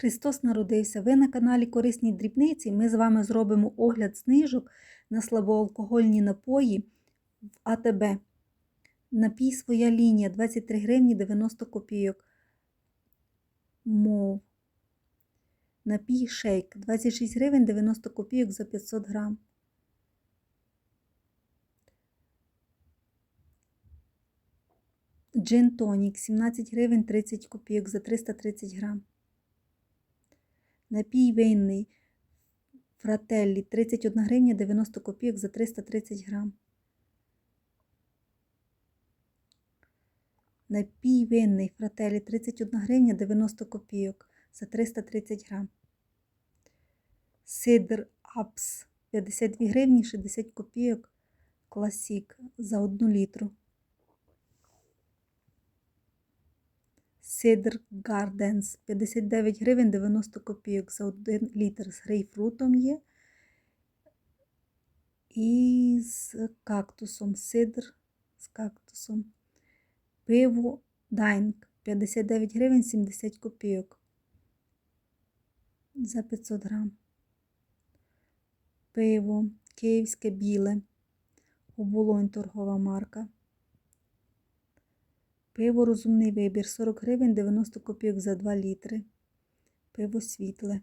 Христос народився. Ви на каналі Корисні дрібниці. Ми з вами зробимо огляд знижок на слабоалкогольні напої в АТБ. Напій своя лінія 23 гривні 90 копійок. Мов. Напій шейк 26 гривень 90 копійок за 500 грам. Джин тонік 17 гривень 30 копійок за 330 грам. Напій винний фрателлі 31 гривня 90 копійок за 330 грам. Напій винний фрателлі 31 гривня 90 копійок за 330 грам. Сидр апс 52 гривні 60 копійок класік за 1 літру. Сидр Гарденс 59 гривень 90 копійок за 1 літр з грейпфрутом є. І з кактусом. Сидр з кактусом. Пиво Дайнг 59 гривень 70 копійок за 500 грам. Пиво Київське біле. Оболонь торгова марка. Пиво розумний вибір 40 гривень 90 копійок за 2 літри. Пиво світле.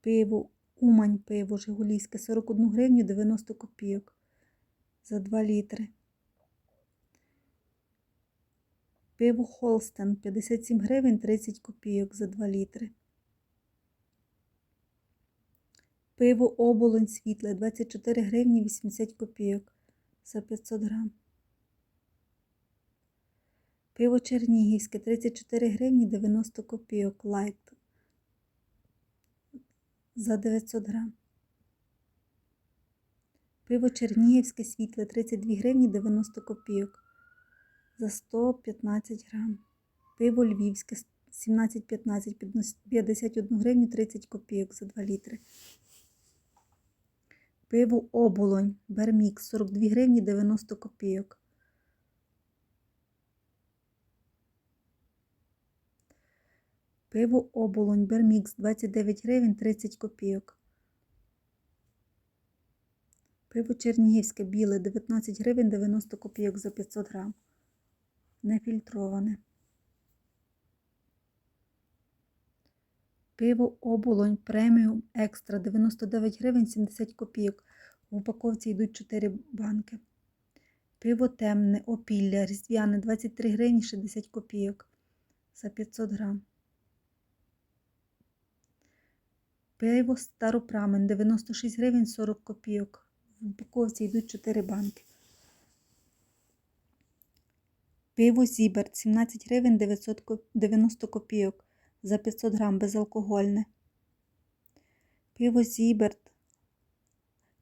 Пиво Умань пиво Жигулівське 41 гривню 90 копійок за 2 літри. Пиво Холстен 57 гривень 30 копійок за 2 літри. Пиво Оболонь світле 24 гривні 80 копійок за 500 грам. Пиво Чернігівське 34 гривні 90 копійок лайт за 900 грам. Пиво Чернігівське світле 32 гривні 90 копійок за 115 грам. Пиво Львівське 17,15 51 гривню 30 копійок за 2 літри. Пиво оболонь Бермікс 42 гривні 90 копійок. Пиво оболонь Бермікс 29 гривень 30 копійок. Пиво Чернігівське біле 19 гривень 90 копійок за 500 грам. Нефільтроване. Пиво оболонь преміум екстра 99 гривень 70 копійок. В упаковці йдуть 4 банки. Пиво темне, опілля, різдвяне 23 гривні 60 копійок за 500 грам. Пиво старопрамен 96 гривень 40 копійок. В упаковці йдуть 4 банки. Пиво Зіберт 17 гривень 990 копійок за 500 грам безалкогольне. Пиво Зіберт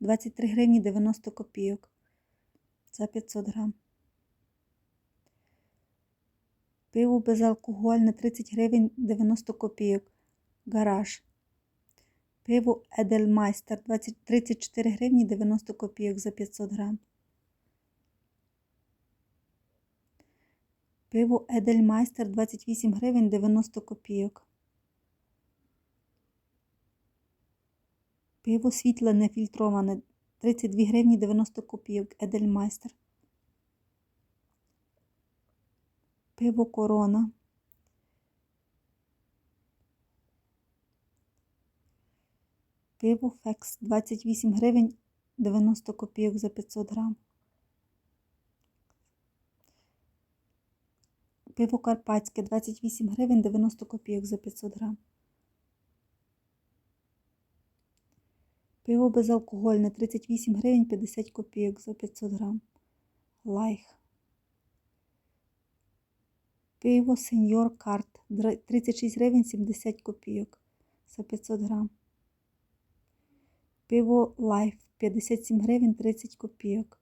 23 гривні 90 копійок за 500 грам. Пиво безалкогольне 30 гривень 90 копійок. Гараж. Пиво Едельмайстер 34 гривні 90 копійок за 500 грам. Пиво Едельмайстер 28 гривень 90 копійок. Пиво світле нефільтроване 32 гривні 90 копійок Едельмайстер. Пиво Корона. Пиво Фекс 28 гривень 90 копійок за 500 грам. Пиво Карпатське 28 гривень 90 копійок за 500 грам. Пиво безалкогольне 38 гривень 50 копійок за 500 грам. Лайх. Пиво Сеньор Карт 36 гривень 70 копійок за 500 грам. Пиво Лайф 57 гривень 30 копійок.